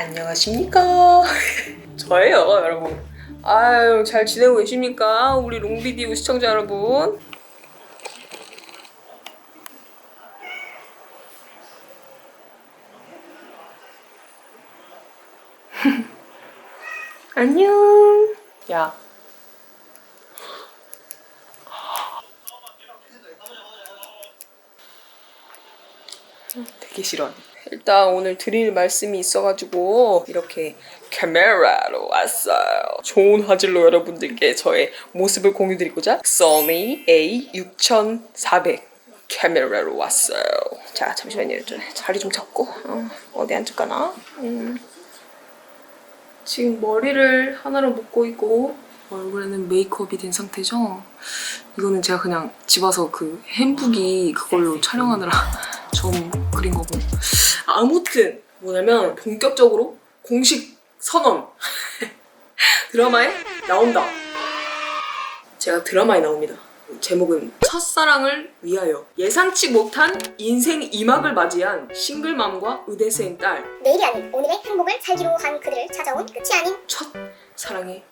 안녕하십니까? 저예요, 여러분. 아유, 잘 지내고 계십니까? 우리 롱비디오 시청자 여러분. 안녕. 야. 되게 싫어. 일단 오늘 드릴 말씀이 있어가지고 이렇게 카메라로 왔어요. 좋은 화질로 여러분들께 저의 모습을 공유드리고자 소니 A6400 카메라로 왔어요. 자 잠시만요. 좀 자리 좀 잡고 어, 디 앉을까나? 음. 지금 머리를 하나로 묶고 있고 얼굴에는 메이크업이 된 상태죠. 이거는 제가 그냥 집 와서 그 햄북이 그걸로 촬영하느라 좀 그린 거고. 아무튼 뭐냐면 본격적으로 공식 선언 드라마에 나온다. 제가 드라마에 나옵니다. 제목은 첫사랑을 위하여 예상치 못한 인생 2막을 맞이한 싱글맘과 의대생 딸 내일이 아닌 오늘의 행복을 살기로 한 그들을 찾아온 끝이 아닌 첫 사랑의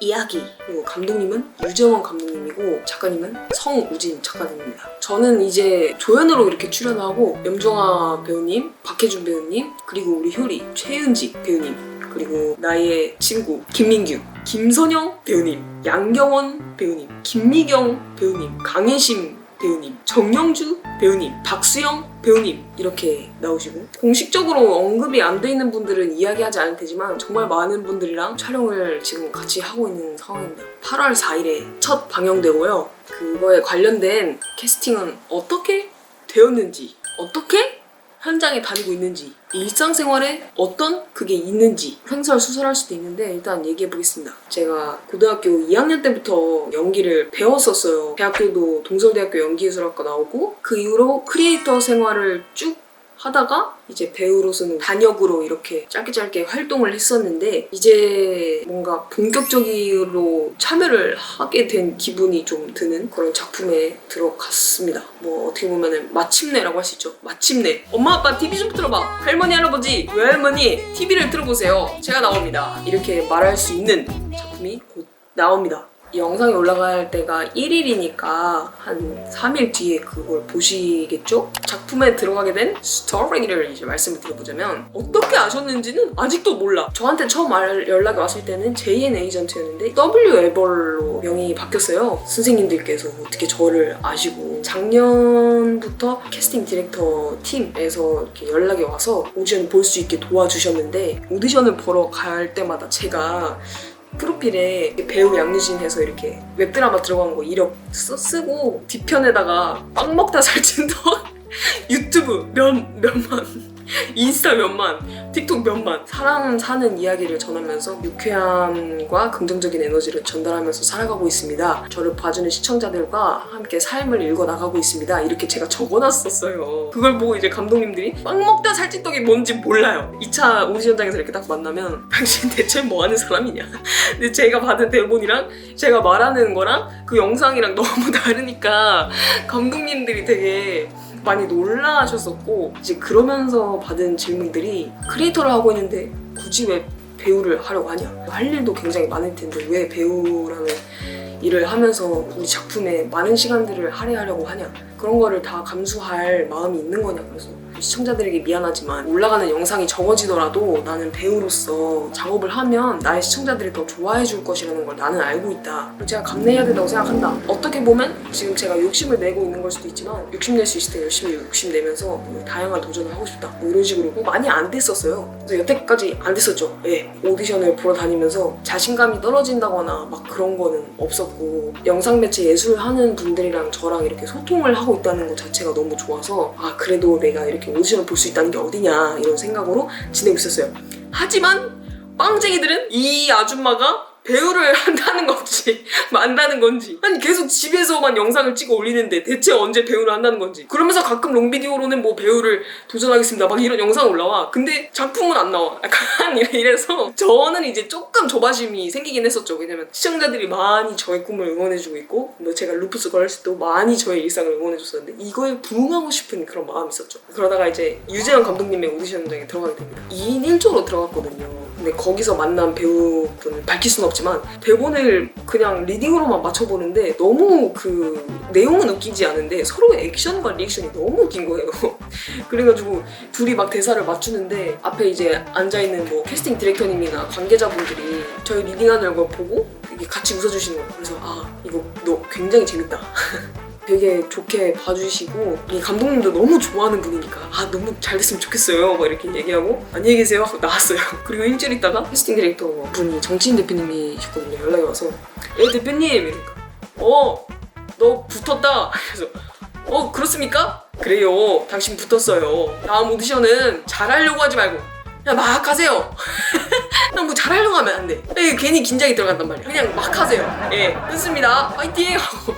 이야기. 그리고 감독님은 유재원 감독님이고 작가님은 성우진 작가님입니다. 저는 이제 조연으로 이렇게 출연하고 염정아 배우님 박혜준 배우님 그리고 우리 효리 최은지 배우님 그리고 나의 친구 김민규 김선영 배우님 양경원 배우님 김미경 배우님 강혜심 배우님, 정영주 배우님, 박수영 배우님 이렇게 나오시고 공식적으로 언급이 안 돼 있는 분들은 이야기하지 않을 테지만 정말 많은 분들이랑 촬영을 지금 같이 하고 있는 상황입니다. 8월 4일에 첫 방영되고요. 그거에 관련된 캐스팅은 어떻게 되었는지, 어떻게 현장에 다니고 있는지, 일상생활에 어떤 그게 있는지 횡설 수설할 수도 있는데 일단 얘기해 보겠습니다. 제가 고등학교 2학년 때부터 연기를 배웠었어요. 대학교도 동서대학교 연기예술학과 나오고 그 이후로 크리에이터 생활을 쭉 하다가 이제 배우로서는 단역으로 이렇게 짧게 짧게 활동을 했었는데 이제 뭔가 본격적으로 참여를 하게 된 기분이 좀 드는 그런 작품에 들어갔습니다. 뭐 어떻게 보면은 마침내라고 할 수 있죠. 마침내. 엄마 아빠 TV 좀 틀어봐. 할머니 할아버지 외할머니 TV를 틀어보세요. 제가 나옵니다. 이렇게 말할 수 있는 작품이 곧 나옵니다. 이 영상이 올라갈 때가 1일이니까 한 3일 뒤에 그걸 보시겠죠? 작품에 들어가게 된 스토리를 이제 말씀을 드려보자면 어떻게 아셨는지는 아직도 몰라. 저한테 처음 알- 연락이 왔을 때는 JN 에이전트였는데 W 에벌로 명이 바뀌었어요. 선생님들께서 어떻게 저를 아시고 작년부터 캐스팅 디렉터 팀에서 이렇게 연락이 와서 오디션 볼 수 있게 도와주셨는데 오디션을 보러 갈 때마다 제가 프로필에 배우 양유진 해서 이렇게 웹드라마 들어간 거 이력 써, 쓰고 뒤편에다가 빵 먹다 살찐 덕 유튜브 몇, 몇만 인스타 몇만 틱톡 몇만. 사람 사는 이야기를 전하면서 유쾌함과 긍정적인 에너지를 전달하면서 살아가고 있습니다. 저를 봐주는 시청자들과 함께 삶을 읽어나가고 있습니다. 이렇게 제가 적어놨었어요. 그걸 보고 이제 감독님들이 빵 먹다 살찐 떡이 뭔지 몰라요. 2차 오디션장에서 이렇게 딱 만나면 당신 대체 뭐 하는 사람이냐. 근데 제가 받은 대본이랑 제가 말하는 거랑 그 영상이랑 너무 다르니까 감독님들이 되게 많이 놀라셨었고 이제 그러면서 받은 질문들이 크리에이터를 하고 있는데 굳이 왜 배우를 하려고 하냐? 할 일도 굉장히 많을 텐데 왜 배우라는 일을 하면서 우리 작품에 많은 시간들을 할애하려고 하냐? 그런 거를 다 감수할 마음이 있는 거냐? 그래서 시청자들에게 미안하지만 올라가는 영상이 적어지더라도 나는 배우로서 작업을 하면 나의 시청자들이 더 좋아해 줄 것이라는 걸 나는 알고 있다. 제가 감내해야 된다고 생각한다. 어떻게 보면 지금 제가 욕심을 내고 있는 걸 수도 있지만 욕심낼 수 있을 때 열심히 욕심내면서 뭐 다양한 도전을 하고 싶다. 뭐 이런 식으로 뭐 많이 안 됐었어요. 그래서 여태까지 안 됐었죠. 예. 오디션을 보러 다니면서 자신감이 떨어진다거나 막 그런 거는 없었고 영상 매체 예술을 하는 분들이랑 저랑 이렇게 소통을 하고 있다는 것 자체가 너무 좋아서 아 그래도 내가 이렇게 오디션을 볼 수 있다는 게 어디냐 이런 생각으로 있었어요. 하지만 빵쟁이들은 이 아줌마가 배우를 한다는 건지 만다는 건지. 아니 계속 집에서만 영상을 찍어 올리는데 대체 언제 배우를 한다는 건지. 그러면서 가끔 롱비디오로는 뭐 배우를 도전하겠습니다. 막 이런 영상 올라와. 근데 작품은 안 나와. 약간 이래- 이래서 저는 이제 조금 조바심이 생기긴 했었죠. 왜냐면 시청자들이 많이 저의 꿈을 응원해주고 있고 뭐 제가 루프스 걸스도 많이 저의 일상을 응원해줬었는데 이거에 부응하고 싶은 그런 마음이 있었죠. 그러다가 이제 유재현 감독님의 오디션장에 들어가게 됩니다. 2인 1조로 들어갔거든요. 근데 거기서 만난 배우분을 밝힐 수는 없지만 대본을 그냥 리딩으로만 맞춰보는데 너무 그 내용은 웃기지 않은데 서로의 액션과 리액션이 너무 웃긴 거예요 그래가지고 둘이 막 대사를 맞추는데 앞에 이제 앉아있는 뭐 캐스팅 디렉터님이나 관계자분들이 저희 리딩하는 걸 보고 같이 웃어주시는 거예요. 그래서 아 이거 너 굉장히 재밌다. 되게 좋게 봐주시고 이 감독님도 너무 좋아하는 분이니까 아 너무 잘 됐으면 좋겠어요. 막 이렇게 얘기하고 안녕히 계세요 하고 나왔어요. 그리고 일주일 있다가 캐스팅 디렉터 분이 정치인 대표님이셨거든요. 연락이 와서 예 대표님. 이러니까 어너 붙었다. 그래서 어 그렇습니까? 그래요. 당신 붙었어요. 다음 오디션은 잘하려고 하지 말고 그냥 막 하세요 그냥 뭐 잘하려고 하면 안돼. 괜히 긴장이 들어간단 말이야. 그냥 막 하세요. 예 좋습니다. 화이팅! 하고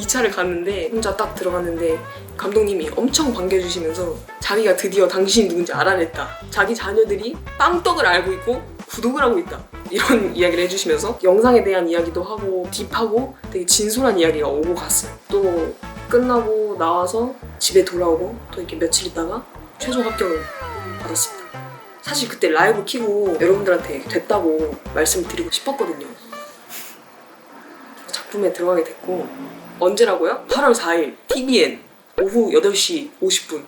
2차를 갔는데 혼자 딱 들어갔는데 감독님이 엄청 반겨주시면서 자기가 드디어 당신이 누군지 알아냈다 자기 자녀들이 빵떡을 알고 있고 구독을 하고 있다 이런 이야기를 해주시면서 영상에 대한 이야기도 하고 딥하고 되게 진솔한 이야기가 오고 갔어요 또 끝나고 나와서 집에 돌아오고 또 이렇게 며칠 있다가 최종 합격을 받았습니다. 사실 그때 라이브 키고 여러분들한테 됐다고 말씀드리고 싶었거든요. 작품에 들어가게 됐고 언제라고요? 8월 4일 TVN 오후 8시 50분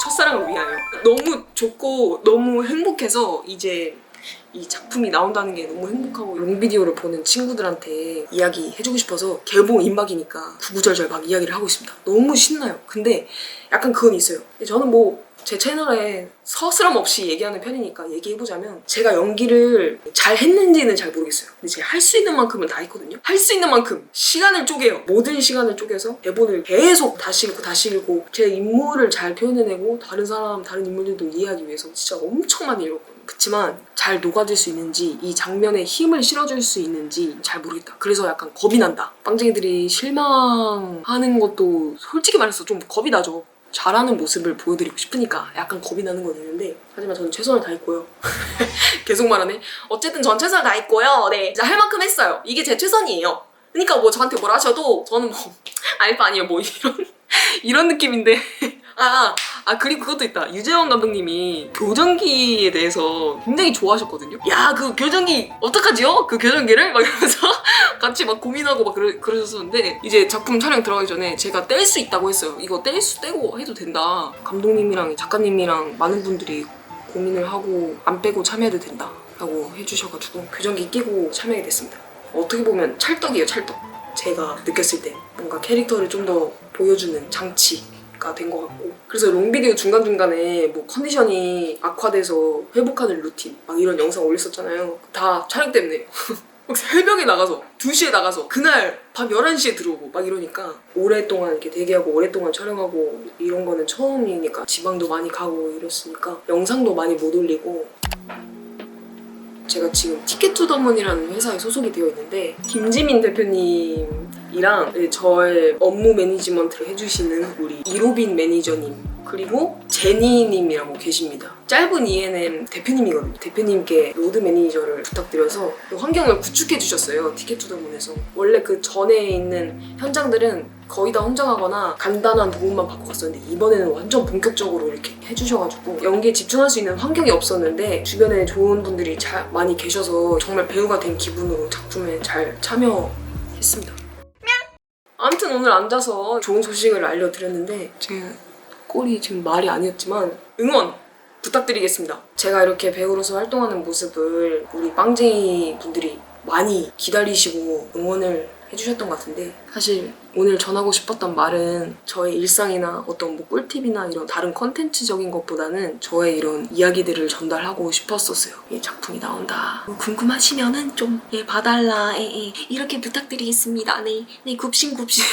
첫사랑을 위하여 너무 좋고 너무 행복해서 이제 이 작품이 나온다는 게 너무 행복하고 롱비디오를 보는 친구들한테 이야기 해주고 싶어서 개봉 임박이니까 구구절절 막 이야기를 하고 있습니다. 너무 신나요. 근데 약간 그건 있어요. 저는 뭐 제 채널에 서스럼 없이 얘기하는 편이니까 얘기해보자면 제가 연기를 잘 했는지는 잘 모르겠어요. 근데 제가 할 수 있는 만큼은 다 했거든요. 할 수 있는 만큼 시간을 쪼개요. 모든 시간을 쪼개서 대본을 계속 다시 읽고 다시 읽고 제 인물을 잘 표현해내고 다른 사람, 다른 인물들도 이해하기 위해서 진짜 엄청 많이 읽었거든요. 그렇지만 잘 녹아들 수 있는지 이 장면에 힘을 실어줄 수 있는지 잘 모르겠다. 그래서 약간 겁이 난다. 빵쟁이들이 실망하는 것도 솔직히 말해서 좀 겁이 나죠. 잘하는 모습을 보여드리고 싶으니까 약간 겁이 나는 건 있는데 하지만 저는 최선을 다했고요. 계속 말하네. 어쨌든 전 최선을 다했고요. 네, 진짜 할 만큼 했어요. 이게 제 최선이에요. 그러니까 뭐 저한테 뭘 하셔도 저는 뭐 알바 아니에요. 뭐 이런 이런 느낌인데. 아, 아 그리고 그것도 있다. 유재원 감독님이 교정기에 대해서 굉장히 좋아하셨거든요. 야, 그 교정기 어떡하지요? 그 교정기를 막 이러면서 같이 막 고민하고 막 그러, 그러셨었는데 이제 작품 촬영 들어가기 전에 제가 뗄 수 있다고 했어요. 이거 뗄 수 떼고 해도 된다. 감독님이랑 작가님이랑 많은 분들이 고민을 하고 안 빼고 참여해도 된다. 라고 해주셔가지고 교정기 끼고 참여하게 됐습니다. 어떻게 보면 찰떡이에요, 찰떡. 제가 느꼈을 때 뭔가 캐릭터를 좀 더 보여주는 장치 가된것 같고. 그래서 롱비디오 중간중간에 뭐 컨디션이 악화돼서 회복하는 루틴 막 이런 영상 올렸었잖아요. 다 촬영 때문에. 막 새벽에 나가서 2시에 나가서 그날 밤 11시에 들어오고 막 이러니까 오랫동안 이렇게 대기하고 오랫동안 촬영하고 이런 거는 처음이니까 지방도 많이 가고 이랬으니까 영상도 많이 못 올리고. 제가 지금 티켓 투더문이라는 회사에 소속이 되어 있는데 김지민 대표님 이랑 네, 저의 업무 매니지먼트를 해주시는 우리 이로빈 매니저님 그리고 제니님이라고 계십니다. 짧은 ENM 대표님이거든요. 대표님께 로드 매니저를 부탁드려서 그 환경을 구축해 주셨어요. 티켓 투더문에서 원래 그 전에 있는 현장들은 거의 다 혼장하거나 간단한 도움만 받고 갔었는데 이번에는 완전 본격적으로 이렇게 해주셔가지고 연기에 집중할 수 있는 환경이 없었는데 주변에 좋은 분들이 자- 많이 계셔서 정말 배우가 된 기분으로 작품에 잘 참여했습니다. 아무튼 오늘 앉아서 좋은 소식을 알려드렸는데 제 꼴이 지금 말이 아니었지만 응원 부탁드리겠습니다. 제가 이렇게 배우로서 활동하는 모습을 우리 빵쟁이 분들이 많이 기다리시고 응원을 해주셨던 것 같은데 사실 오늘 전하고 싶었던 말은 저의 일상이나 어떤 뭐 꿀팁이나 이런 다른 컨텐츠적인 것보다는 저의 이런 이야기들을 전달하고 싶었었어요. 이 작품이 나온다. 뭐 궁금하시면은 좀 예, 봐달라. 예, 예. 이렇게 부탁드리겠습니다. 네, 네 굽신굽신.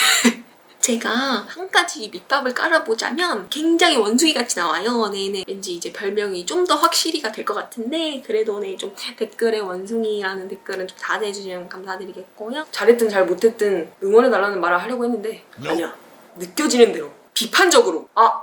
제가 한 가지 밑밥을 깔아보자면 굉장히 원숭이 같이 나와요. 네네. 왠지 이제 별명이 좀 더 확실히가 될 것 같은데 그래도 네 좀 댓글에 원숭이라는 댓글은 좀 다해주시면 감사드리겠고요. 잘했든 잘 못했든 응원해달라는 말을 하려고 했는데 아니야. 느껴지는 대로 비판적으로 아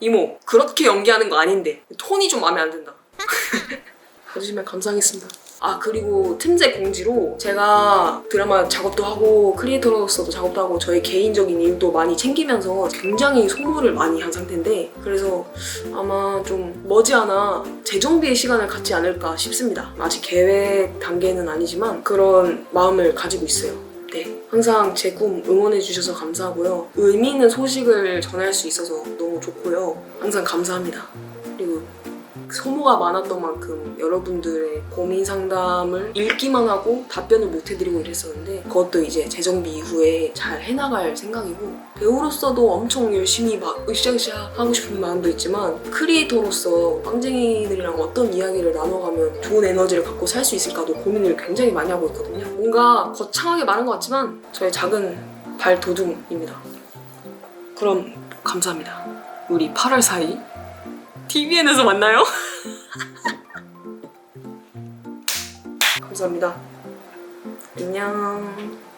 이모 그렇게 연기하는 거 아닌데 톤이 좀 마음에 안 든다. 봐주시면 감사하겠습니다. 아 그리고 틈새 공지로 제가 드라마 작업도 하고 크리에이터로서도 작업도 하고 저의 개인적인 일도 많이 챙기면서 굉장히 소모를 많이 한 상태인데 그래서 아마 좀 머지않아 재정비의 시간을 갖지 않을까 싶습니다. 아직 계획 단계는 아니지만 그런 마음을 가지고 있어요. 네, 항상 제 꿈 응원해주셔서 감사하고요. 의미 있는 소식을 전할 수 있어서 너무 좋고요. 항상 감사합니다. 소모가 많았던 만큼 여러분들의 고민 상담을 읽기만 하고 답변을 못 해드리고 이랬었는데 그것도 이제 재정비 이후에 잘 해나갈 생각이고 배우로서도 엄청 열심히 막 으쌰으쌰 하고 싶은 마음도 있지만 크리에이터로서 빵쟁이들이랑 어떤 이야기를 나눠가면 좋은 에너지를 갖고 살 수 있을까도 고민을 굉장히 많이 하고 있거든요. 뭔가 거창하게 말한 것 같지만 저의 작은 발도둑입니다. 그럼 감사합니다. 우리 8월 4일 TVN에서 만나요. 감사합니다. 안녕.